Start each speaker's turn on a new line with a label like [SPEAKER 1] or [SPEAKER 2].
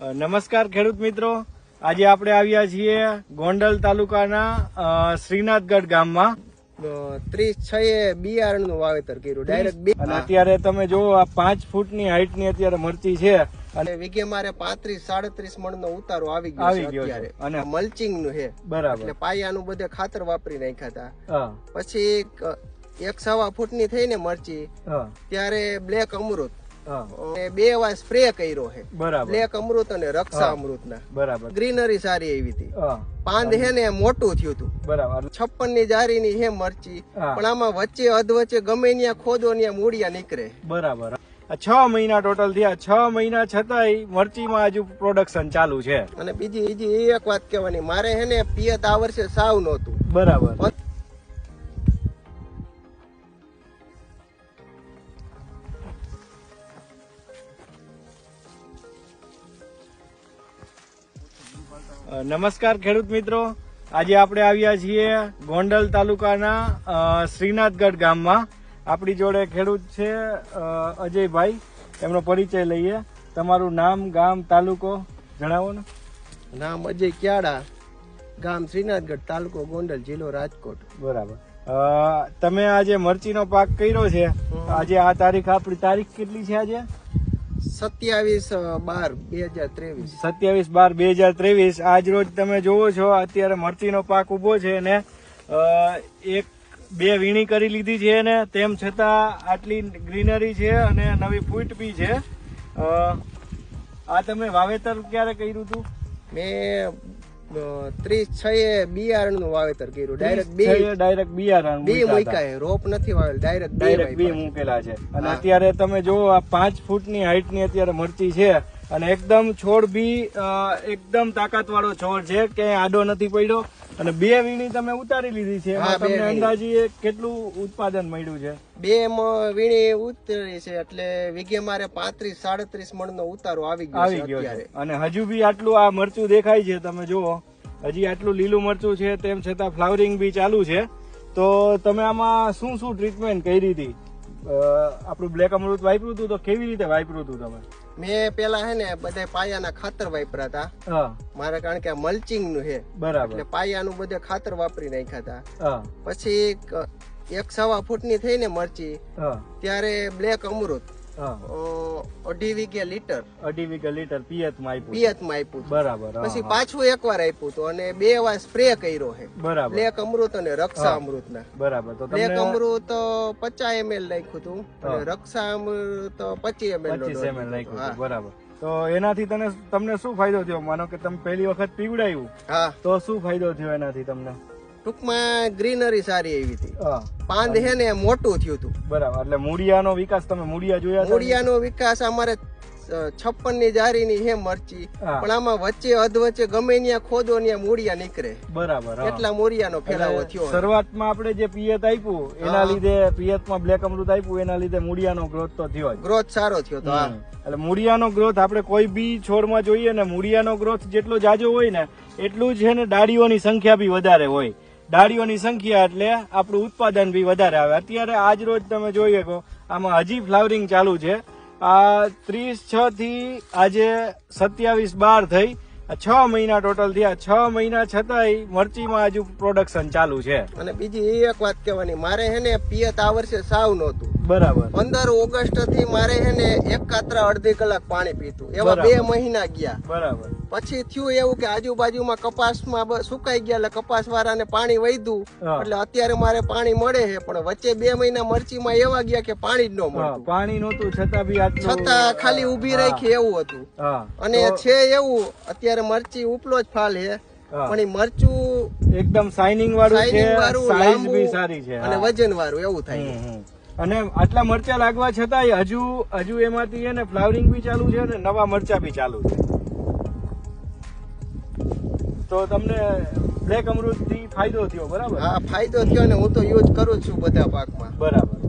[SPEAKER 1] નમસ્કાર ખેડૂત મિત્રો. આજે આપણે આવ્યા છીએ ગોંડલ તાલુકાના શ્રીનાથગઢ ગામમાં.
[SPEAKER 2] ત્રીસ છ એ બિયારણનું વાવેતર કર્યું. ડાયરેક્ટ
[SPEAKER 1] અને અત્યારે તમે જુઓ આ પાંચ ફૂટની હાઈટની અત્યારે મરચી છે.
[SPEAKER 2] અને વીઘે મારે પાંત્રીસ સાડત્રીસ મણ નો ઉતારો આવી ગયો
[SPEAKER 1] આવી ગયો
[SPEAKER 2] અત્યારે.
[SPEAKER 1] અને
[SPEAKER 2] મલ્ચિંગનું છે.
[SPEAKER 1] બરાબર.
[SPEAKER 2] એટલે પાયાનું બધે ખાતર વાપરી નાખ્યા હતા. પછી એક સવા ફૂટની થઈને મરચી. ત્યારે બ્લેક અમૃત. બે વાર સ્પ્રે કર્યો છે. બ્લેક અમૃત અને રક્ષા અમૃતના
[SPEAKER 1] બરાબર.
[SPEAKER 2] ગ્રીનરી સારી એવી હતી. પાંદ હે. ને મોટું થયું હતું.
[SPEAKER 1] બરાબર.
[SPEAKER 2] છપ્પનની જારીની હે મરચી. પણ આમાં વચ્ચે અધ વચ્ચે ગમે ત્યાં ખોદો ત્યાં મૂળિયા નીકળે.
[SPEAKER 1] બરાબર. છ મહિના ટોટલ થયા. છ મહિના છતાંય મરચીમાં હજુ પ્રોડક્શન ચાલુ છે.
[SPEAKER 2] અને બીજી બીજી એક વાત કહેવાની. મારે હે ને પિયત આ વર્ષે સાવ નહોતું.
[SPEAKER 1] બરાબર. નમસ્કાર ખેડૂત મિત્રો. આજે આપણે આવ્યા છીએ ગોંડલ તાલુકાના શ્રીનાથગઢ ગામમાં. આપણી જોડે ખેડૂત છે અજયભાઈ. એમનો પરિચય લઈએ. તમારું નામ ગામ તાલુકો જણાવો ને.
[SPEAKER 2] નામ અજય ક્યાડા ગામ શ્રીનાથગઢ તાલુકો ગોંડલ જિલ્લો રાજકોટ.
[SPEAKER 1] બરાબર. તમે આજે મરચીનો પાક કર્યો છે. આજે આ તારીખ આપણી તારીખ કેટલી છે આજે?
[SPEAKER 2] સત્યાવીસ બાર બે હજાર ત્રેવીસ.
[SPEAKER 1] સત્યાવીસ બાર બે હજાર ત્રેવીસ. આજ રોજ તમે જોવો છો અત્યારે મરચીનો પાક ઊભો છે ને એક બે વીણી કરી લીધી છે ને તેમ છતાં આટલી ગ્રીનરી છે અને નવી ફૂટ બી છે. આ તમે વાવેતર ક્યારે કર્યું હતું?
[SPEAKER 2] મેં ત્રીસ છ એ બિયારણનું વાવેતર કર્યું. ડાયરેક્ટ બી
[SPEAKER 1] ડાયરેક્ટ બિયારણ
[SPEAKER 2] બી
[SPEAKER 1] મૂક્યા
[SPEAKER 2] છે રોપ નથી વાવેલ ડાયરેક્ટ
[SPEAKER 1] ડાયરેક્ટ બી મૂકેલા છે. અને અત્યારે તમે જુઓ આ પાંચ ફૂટની હાઈટની અત્યારે મરચી છે. અને એકદમ છોડ બી એકદમ તાકાત વાળો છોડ છે. કે આડો નથી પડ્યો. અને બે વીણી તમે ઉતારી લીધી છે. તમને. અંદાજી કેટલું ઉત્પાદન મળ્યું છે?
[SPEAKER 2] બે વીણી ઉતરી છે. એટલે વીઘે મારે પાંત્રીસ સાડત્રીસ મણ નો ઉતારો આવી ગયો
[SPEAKER 1] આવી ગયો છે. અને હજુ બી આટલું આ મરચું દેખાય છે તમે જુઓ. હજી આટલું લીલું મરચું છે તેમ છતાં ફ્લાવરિંગ બી ચાલુ છે. તો તમે આમાં શું શું ટ્રીટમેન્ટ કરી હતી? આપણું બ્લેક અમૃત વાપર્યું હતું તો કેવી રીતે વાપર્યું હતું તમે?
[SPEAKER 2] મેં પેલા હે ને બધા પાયાના ખાતર વાપર્યા હતા મારે કારણ કે મલ્ચિંગનું હે
[SPEAKER 1] બરાબર.
[SPEAKER 2] એટલે પાયાનું બધે ખાતર વાપરી નાખ્યા હતા પછી એક- સવા થઈ ને મરચી. ત્યારે બ્લેક અમૃત. અઢી વીઘે લીટર.
[SPEAKER 1] અઢી વીઘે લીટર પિયતમાં આપ્યું
[SPEAKER 2] પિયતમાં આપ્યું
[SPEAKER 1] બરાબર
[SPEAKER 2] પછી. પાછું એકવાર આપ્યું હતું અને બે વાર સ્પ્રે કર્યો છે.
[SPEAKER 1] બરાબર.
[SPEAKER 2] બ્લેક અમૃત અને રક્ષા અમૃત ના
[SPEAKER 1] બરાબર તો
[SPEAKER 2] બ્લેક અમૃત પચાસ એમએલ નાખ્યું હતું અને રક્ષા અમૃત પચીસ એમએલ
[SPEAKER 1] પચીસ એમએલ નાખ્યું બરાબર. તો એનાથી તને તમને શું ફાયદો થયો? માનો કે તમે પહેલી વખત પીવડાયું.
[SPEAKER 2] હા.
[SPEAKER 1] તો શું ફાયદો થયો એનાથી તમને?
[SPEAKER 2] ટૂંકમાં ગ્રીનરી સારી એવી હતી. પાંદ હે ને મોટું થયું હતું.
[SPEAKER 1] બરાબર. એટલે મૂળિયાનો વિકાસ તમે મૂળિયા જોયા
[SPEAKER 2] મૂળિયાનો વિકાસ અમારે છપ્પનની જારીની હે મરચી. પણ આમાં વચ્ચે અધવચ્ચે ગમે ત્યાં ખોદો ત્યાં મૂળિયા નીકળે.
[SPEAKER 1] બરાબર
[SPEAKER 2] એટલા મૂળિયાનો ફેલાવો થયો.
[SPEAKER 1] શરૂઆતમાં આપણે જે પિયત આપ્યું એના. લીધે પિયતમાં બ્લેક અમૃત આપ્યું એના લીધે મૂળિયાનો ગ્રોથ તો થયો
[SPEAKER 2] ગ્રોથ સારો થયો તો
[SPEAKER 1] એટલે મૂળિયાનો ગ્રોથ આપણે કોઈ બી છોડમાં જોઈએ ને મૂળિયાનો ગ્રોથ જેટલો જાજો હોય ને એટલું જ છે ને ડાળીઓની સંખ્યા બી વધારે હોય. ડાળીઓની સંખ્યા એટલે આપણું ઉત્પાદન બી વધારે આવે. અત્યારે આજ રોજ તમે જોઈએ કહો આમાં હજી ફ્લાવરિંગ ચાલુ છે. આ ત્રીસ છ થી આજે સત્યાવીસ બાર થઈ છ મહિના ટોટલ થયા. છ મહિના છતાંય મરચીમાં હજુ પ્રોડક્શન ચાલુ છે.
[SPEAKER 2] અને બીજી એ એક વાત કહેવાની, મારે હે ને પિયત આ વર્ષે સાવ નહોતું.
[SPEAKER 1] બરાબર.
[SPEAKER 2] પંદર ઓગસ્ટથી મારે હે ને એક કાતરા અડધી કલાક પાણી પીતું એવા બે મહિના ગયા.
[SPEAKER 1] બરાબર.
[SPEAKER 2] પછી થયું એવું કે આજુબાજુમાં કપાસમાં સુકાઈ ગયા એટલે કપાસ વાળાને પાણી
[SPEAKER 1] વૈધું.
[SPEAKER 2] એટલે અત્યારે મારે પાણી મળે છે પણ વચ્ચે બે મહિના મરચીમાં એવા ગયા કે પાણી જ ન
[SPEAKER 1] મળે
[SPEAKER 2] મળતું.
[SPEAKER 1] પાણી નહોતું છતાં બી
[SPEAKER 2] છતાં ખાલી ઊભી
[SPEAKER 1] હા.
[SPEAKER 2] રાખી એવું હતું. અને છે એવું અત્યારે મરચી ઉપલો જ ફાલ છે. પણ એ મરચું
[SPEAKER 1] એકદમ શાઇનિંગ વાળું છે સાઈઝ બી સારી છે
[SPEAKER 2] અને વજન વાળું એવું થાય.
[SPEAKER 1] અને આટલા મરચા લાગવા છતાંય હજુ હજુ એમાંથી છે ને ફ્લાવરિંગ બી ચાલુ છે અને નવા મરચા બી ચાલુ છે. તો તમને બ્લેક અમૃતથી ફાયદો થયો બરાબર?
[SPEAKER 2] હા ફાયદો થયો ને હું તો યુઝ કરું છું બધા પાકમાં.
[SPEAKER 1] બરાબર.